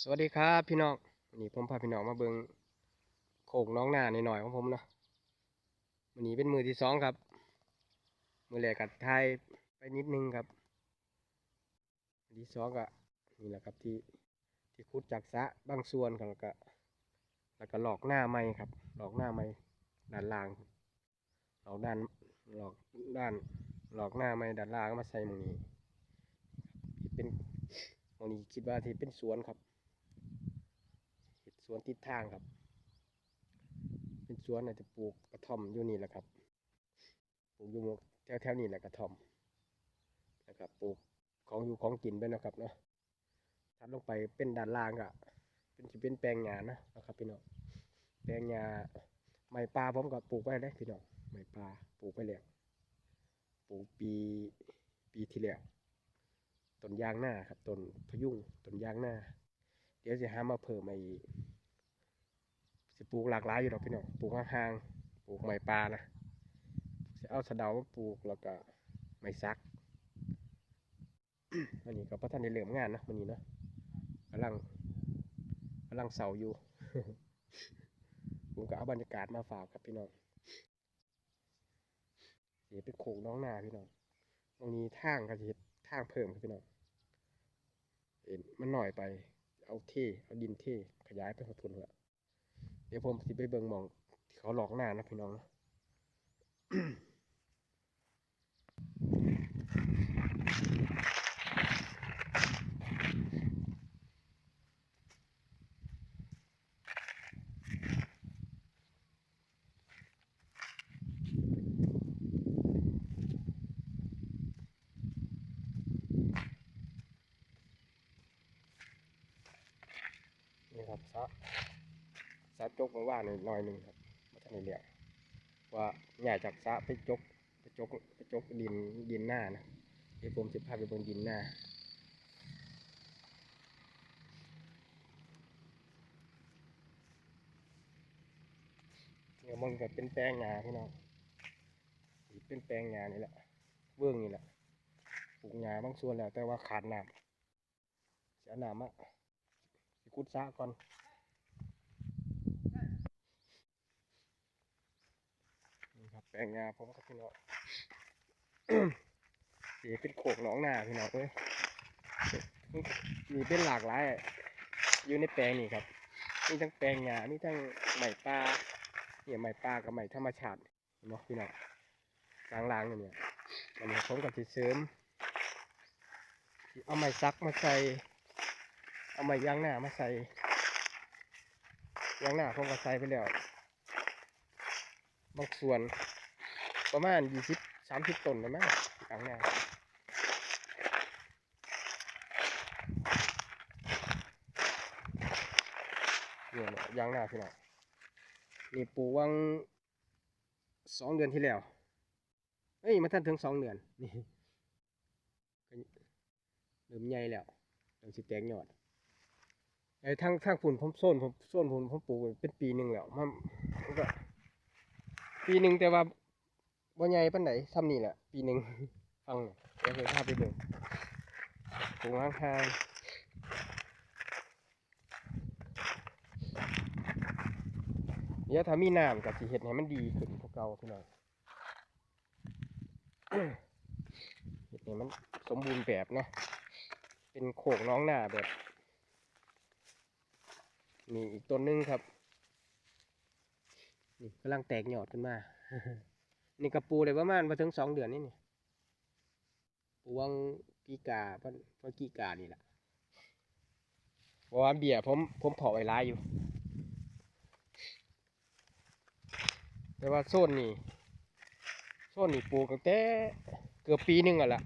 สวัสดีครับพี่น้องวันนี้ผมพาพี่น้องมาเบิงโขกน้องหน้าหน่อยๆของผมเนาะวันนี้เป็นมือที่สองครับ มือแรกกัดทายไปนิดนึงครับที่สองก็นี่แหละครับที่ที่คุดจากสะบางส่วนครับแล้วก็แล้วก็หลอกหน้าไม้ครับ หลอกหน้าไม้ด้านล่าง หลอกด้านหลอกด้าน หลอกหน้าไม้ด้านล่างก็มาใส่มือนี้ที่เป็นหมือนี้คิดว่าที่เป็นสวนครับ สวนติดทางครับ เป็นสวนอาจจะปลูกกระท่อมอยู่นี่แหละครับ ปลูกอยู่แถวแถวๆนี้แหละกระท่อมนะครับปลูกของอยู่ของกินไปนะครับเนาะถัดลงไปเป็นด้านล่างก็เป็นที่เป็นแปลงหญ้านะนะครับพี่น้องแปลงหญ้าไม้ปลาผมก็ปลูกไว้ได้พี่น้องไม้ปลาปลูกไปแล้วปลูกปีปีที่แล้วต้นยางหน้าครับต้นพยุงต้นยางหน้า เดี๋ยวจะหามาเพิ่มมาอีก สิปลูกหลากหลายอยู่ดอกพี่น้องปลูกห่างๆปลูกไม้ปลานะจะเอาสะเดามาปลูกแล้วก็ไม้ซักอันนี้ก็พระท่านได้เริ่มงานนะวันนี้นะกำลังกำลังเสาอยู่ผมก็เอาบรรยากาศมาฝากครับพี่น้องเดี๋ยวเป็นโขงน้องนาพี่น้องตรงนี้ทางก็จะเฮ็ดทางเพิ่มครับพี่น้องเอ็นมันหน่อยไป เอาเท่เอาดินเท่ขยายไปหดทุนละเดี๋ยวผมสิไปเบิ่งมองที่เขาหลอกหน้านะพี่น้องนะนี่ครับสะะจกมาว่าหน่อยหน่อยหนึ่งครับมาทันได้เรียกว่าใหญ่จากสะไปจกไปจกไปจกดินดินหน้านะเดี๋ยวผมจะพาไปบิ่งดินหน้าเนี่ยมันก็เป็นแปลงงาพี่น้องเป็นแปลงงานี่แหละเบื้องนี่แหละปลูกงาบางส่วนแล้วแต่ว่าขาดน้ำเสียน้ำอะสิกุดซะก่อน นี่ครับ แปลงงาผมครับพี่น้องสีเป็นโขกหนองนาพี่น้องเอ้ยมีเป็นหลากหลายอะอยู่ในแปลงนี่ครับมีทั้งแปลงงามีทั้งไหม้ปลาเนี่ยไหม้ปลากับไหม้ธรรมชาติเห็นไหมพี่น้องล้างๆเนี่ยอันนี้ผมกับสิเสริมเอาไม้ซักมาใส่ เอาไม้ยางหน้ามาใส่ยางหน้าผมก็ใส่ไปแล้ว บางส่วน ประมาณยี่สิบสามสิบต้นนะมั้งยางหน้าเนี่ยแหละยางหน้าพี่น้องนี่ปลูกวังสองเดือนที่แล้วเอ้ยมาทันถึงสองเดือนนี่เริ่มใหญ่แล้วเริ่มสิแตกยอดไอ้ทางทางฝุ่นผมโซนผมโซนผมผมปลูกเป็นปีหนึ่งแล้วมันก็ปีหนึ่งแต่ว่า บ่ใหญ่ปานไหนซ้ำนี่แหละปีหนึ่งฟังหน่อเดี๋ยวเคยพาไปเบิ่งปลูกข้างๆเดี๋ยวถ้ามีน้ำกับสิเฮ็ดให้มันดีขึ้นพวกเก่าพี่น้องเฮ็ดให้มันสมบูรณ์แบบนะ เป็นโขกน้องหน้าแบบนี่อีกต้นหนึงครับ นี่กำลังแตกยอดขึ้นมา นี่กระปูเลยประมาณมาถึงสองเดือนนี่นี่ปูวังกีกาเพันพันกีกานี่แหละเพราะว่าเบียร์ผมผมเพาไว้ลายอยู่ แต่ว่าโซนนี่โซนนี่ปูกตั้งแต่เกือบปีหนึงอะละ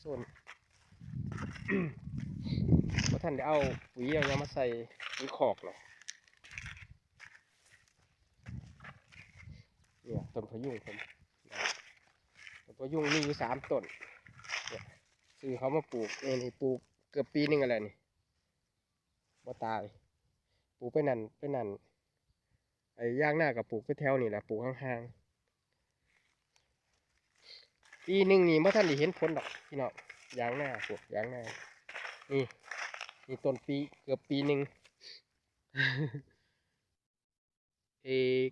โซนเพราะท่านได้เอาปุ๋ยเอายังมาใส่ปุ๋ยคอกเนาะ เนี่ยต้นพะยุงผมต้นพะยุงมีอยู่สามต้นเนี่ยซื้อเขามาปลูกนี่นี่ปลูกเกือบปีหนึงอะไรนี่บ่ตาย ปลูกไปนั่นไปนั่นไอ้ย่างหน้ากับปลูกไปแถวนี่แหละปลูกห่างๆปีหนึ่งนี่เมื่อท่านได้เห็นผลดอกพี่น้องยางหน้าปลูกยางหน้านี่นี่ต้นปีเกือบปีหนึ่งเอก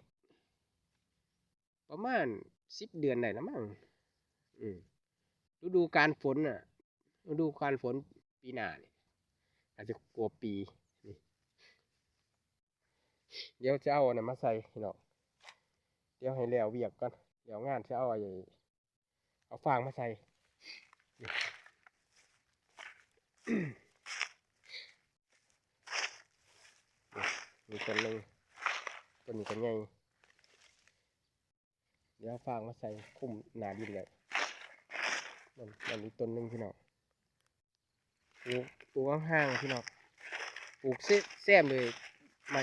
ประมาณสิบเดือนได้แล้วมั้งฤดูการฝนอะฤดูการฝนปีหน้าเนี่ยอาจจะกลัวปีนี่เดี๋ยวจะเอาอันนั้นมาใส่พี่น้องเดี๋ยวให้แล้วเวียกก่อนเดี๋ยวงานจะเอาไอ้เอาฟางมาใส่นี่มีต้นหนึ่งต้นนี้ก็ใหญ่ ดี๋ยวฟางมาใส่คุ้มหนาดินเลยมันมันมีต้นหนึ่งพี่น้องปลูกปลูกห่างๆพี่น้องปลูกเส้แซมเลยไม่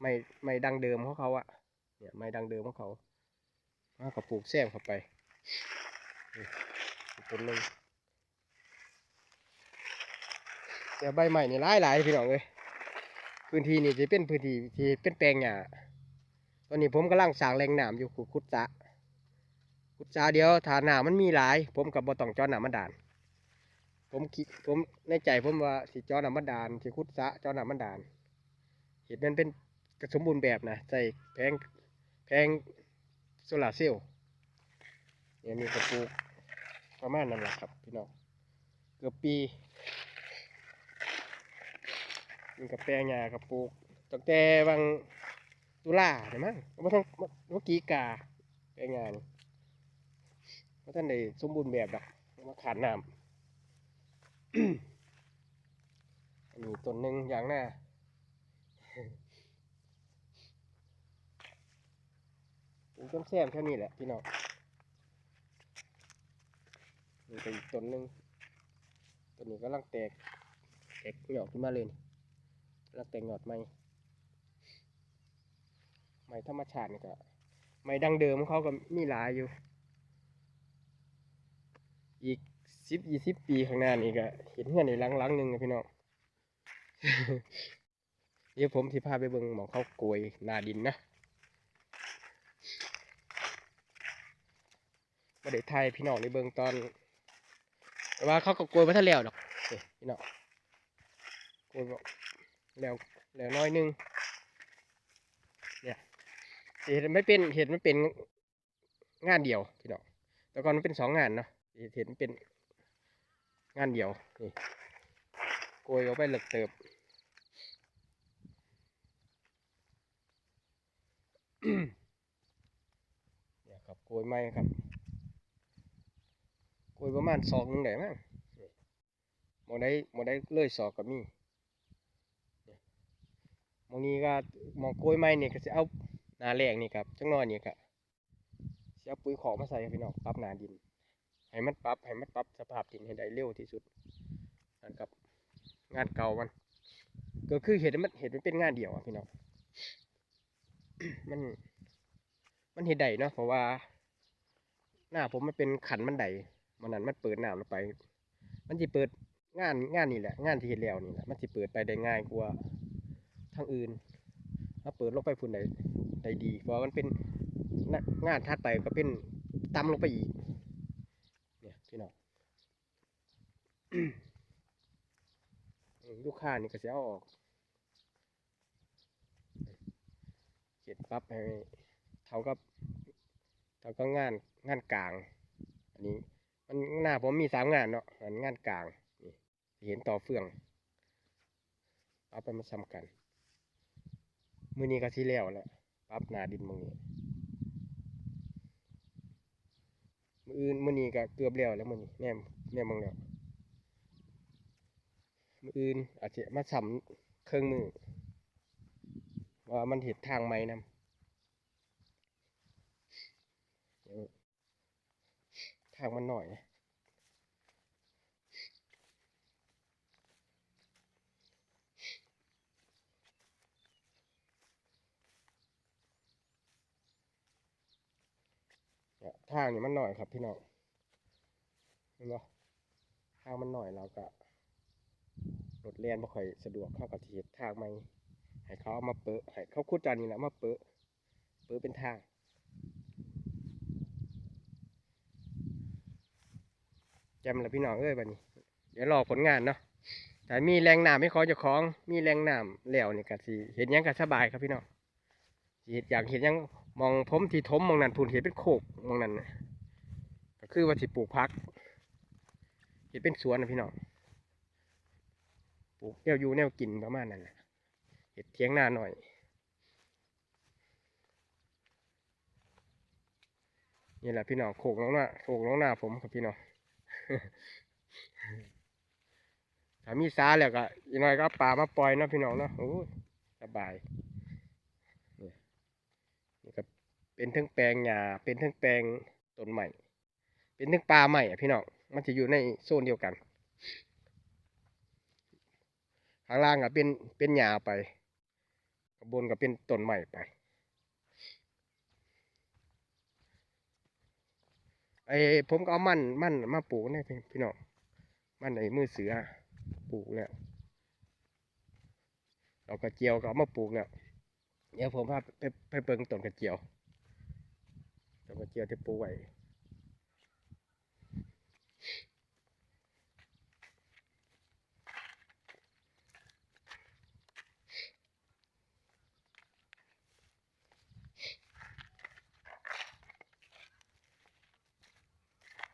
ไม่ไม่ดังเดิมของเขาอะเนี่ยไม่ดังเดิมของเขามากับปลูกแซมเข้าไปต้นหนึ่งแต่ใบใหม่นี่หลายหลายๆพี่น้องเลยพื้นที่นี่จะเป็นพื้นที่ที่เป็นแปลงหญ้า ตอนนี้ผมกำลังสร้างแหล่งน้ำอยู่ขุดขุดสะขุดสะเดียวถ้าน้ำมันมีหลาย ผมกับบ่ต้องจอหน้ำมันดาน ผมคิดผมในใจผมว่าสิจอหน้ำมันดานสิขุดสะจอหน้ำมันดาน เห็นมันเป็นกระสมบูรณ์แบบนะใส่แพงแพงโซลาเซลล์เนี่ยมีกระปลูกประมาณนั้นแหละครับพี่น้องเกือบปีมันกับแปลงหญ้ากับปลูกตั้งแต่บาง ตุลาเห็นมั้งว่าทั้งเมื่อกี้กาแปงานว่าท่านได้สมบูรณ์แบบดอกมาขาดน้ำอันนี้ต้นหนึ่งอย่างหน้าปลูกต้นแซมแค่นี้แหละพี่น้องนี่ก็อีกต้นหนึ่งต้นนี้กำลังแตกแตกหยอกขึ้นมาเลยนี่แล้วแต่งยอดไม้ ไม้ธรรมชาตินี่ก็ไม้ดังเดิมของเขาก็มีหลายอยู่ อีกสิบยี่สิบปีข้างหน้านี่ก็เห็นเงื่อนในหลังหลังๆหนึ่งนะพี่น้องเดี๋ยวผมสิพาไปเบิ่งหมองเขาโกยนาดินนะมาได้ไทยพี่น้องในเบิ่งตอนว่าเขาก็โกยมาทันแล้วดอกพี่น้องโกยแล้วแล้วน้อยหนึงเนี่ย เห็นไม่เป็นเห็นมันเป็นงานเดียวพี่น้องแต่ก่อนมันเป็นสองงานเนาะเห็นมันเป็นงานเดียวนี่โกยเอาไปเหลึกเติบเนี่ยครับโกยไม้ครับโกยประมาณสองหนึงได้มั้งมอได้มอได้เลื่อยสอกกับมีหมองนี้ก็มองโกยไม้นี่ยก็จะเอา นาแรงนี่ครับจังน้อยนี่ก็จะเอาปุ๋ยขอกมาใส่พี่น้องปรับนาดิน ให้มันปรับให้มันปรับสภาพดินให้ได้เร็วที่สุดนั่นครับงานเก่ามัน ก็คือเห็ดมันเห็ดมันเป็นงานเดียวอะพี่น้องมัน มันเห็ดได้เนาะเพราะว่า หน้าผมมันเป็นขันมันไดมันนั้นมันเปิดน้ำลงไป มันจะเปิดงานงานนี่แหละ งานที่เห็ดแล้วนี่แหละมันจะเปิดไปได้ง่ายกว่าทางอื่น ถ้าเปิดลงไปพุ่นได ได้ดีเพราะมันเป็นงานงานถัดไปก็เป็นต่ำลงไปอีกเนี่ยพี่น้องลูกค้านี่ก็จะเอาออกเขียนปั๊บให้เท่ากับเท่ากับงานงานกลาง อันนี้มันหน้าผมมีสามงานเนาะอันงานกลางนี่เห็นต่อเฟือง เอาไปมาซ้ำกัน มือนี้ก็สิแล้วแหละ ปรับหนาดินมองนี้มืออื่นมือนี้ก็เกือบแล้วแล้วมือนี้แน่แน่มองแล้วมืออื่นอาจจะมาซ้ำเครื่องมือว่ามันเห็ดทางไหมนำทางมันหน่อยนี่ย ทางนี่มันหน่อยครับ พี่น้องเห็นปะทางมันหน่อยเราก็รถเลียนบ่ค่อยสะดวกเข้ากับที่ทางไม่ให้เขาเอามาเปิดให้เขาขุดจานนี่แหละมาเปิดเปิดเป็นทางแจมแล้วพี่น้องเอ้ยบัดนี้ เดี๋ยวรอผลงานเนาะแต่มีแรงหน้ำไม่ขอเจ้าของ มีแรงหน้ำแล้วนี่ก็สิเห็นยังก็สบายครับพี่น้องเห็นอย่ากเห็นยัง มองผมที่ถมมองนั่นพูนเห็นเป็นโคกมองนั่นน่ะก็คือว่าสิปลูกพักเห็นเป็นสวนนะพี่น้องปลูกแนวอยู่แนวกินประมาณนั้นแหละเห็ดเทียงหน้าหน่อยนี่แหละพี่น้องโขกน้องหน้าโขกน้องหน้าผมครับพี่น้องถ้ามีซาแล้วก็อีกหน่อยก็ปลามาปล่อยนะพี่น้องเนาะโอ้สบายนี่นี่ก็ เป็นทั้งแปลงหญ้าเป็นทั้งแปลงต้นใหม่ เป็นทั้งปลาใหม่อะพี่น้องมันจะอยู่ในโซนเดียวกันข้างล่างก็เป็นเป็นหญ้าไปข้างบนก็เป็นต้นใหม่ไปไอ้ผมก็เอามันมันมาปลูกเนี่ยพี่พี่น้องมันไอ้มือเสือปลูกแล้วเรากระเจียวก็เอามาปลูกแล้วเดี๋ยวผมพาไปไปเบิ่งต้นกระเจียว ต้นกระเจียวที่ปูไว้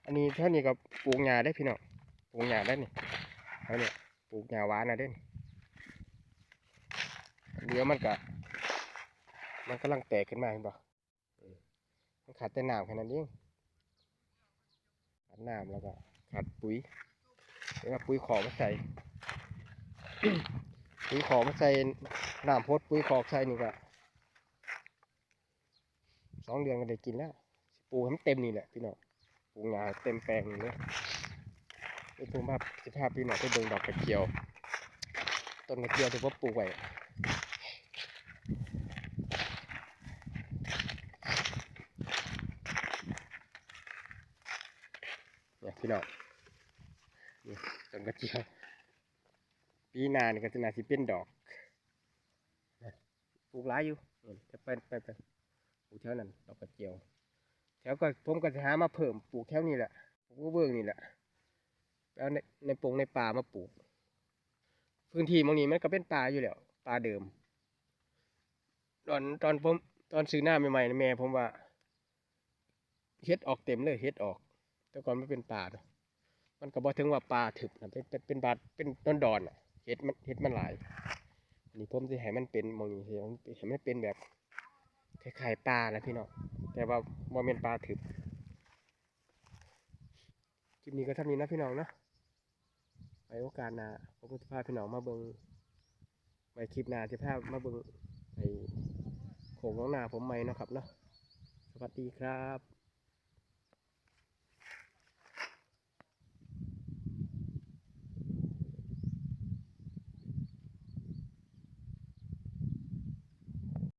อันนี้ท่านี้ก็ปลูกหญ้าได้พี่น้องปลูกหญ้าได้นี่เท่านี้ปลูกหญ้าหวานนะเด้นเดี๋ยวมันก็มันกำลังแตกขึ้นมาเห็นปะ ขาดแต่น้ำแค่นั้นเองขาดน้ำแล้วก็ขาดปุ๋ยแล้วก็ปุ๋ยขอกมาใส่ปุ๋ยขอกมาใส่น้ำพดปุ๋ยขอกใส่นี่ก็สองเดือนก็ได้กินแล้วปลูกให้มันเต็มนี่แหละพี่น้องปลูกหญ้าเต็มแปลงนี่เลยไปภูมิภาพสิภาพพี่น้องไปเบิ่งดอกกระเจียวต้นกระเจียวที่ผมปลูกไว้ เนี่ย พี่น้องนี่ต้นกระเจียวปีหนานี่ก็จะน่าสิเป็นดอกปลูกหลายอยู่จะไปไปไปปลูกแถวนั้นดอกกระเจียว แถวก็ผมก็จะหามาเพิ่มปลูกแถวนี้แหละปลูกเบื้องนี่แหละแล้วในในปงในป่ามาปลูก พื้นที่บางนี้มันก็เป็นป่าอยู่แล้วป่าเดิม ตอนตอนผมตอนซื้อหน้าใหม่ๆแม่ผมว่าเฮ็ดออกเต็มเลยเฮ็ดออก แต่ก่อนมันเป็นป่าเนอะมันก็บ่ถึงว่าป่าถึบนะเป็นเป็นเป็นบาดเป็นต้นดอนอะเฮ็ดมันเฮ็ดมันหลายอันนี้ผมสิให้มันเป็นมองนี้ให้มันให้มันเป็นแบบคล้ายๆป่านะพี่น้องแต่ว่าบ่แม่นป่าถึบคลิปนี้ก็เท่านี้นะพี่น้องนะไว้โอกาสหน้าผมจะพาพี่น้องมาเบิ่งไว้คลิปหน้าจะพามาเบิ่งไอโขงน้องนาผมใหม่นะครับเนาะสวัสดีครับ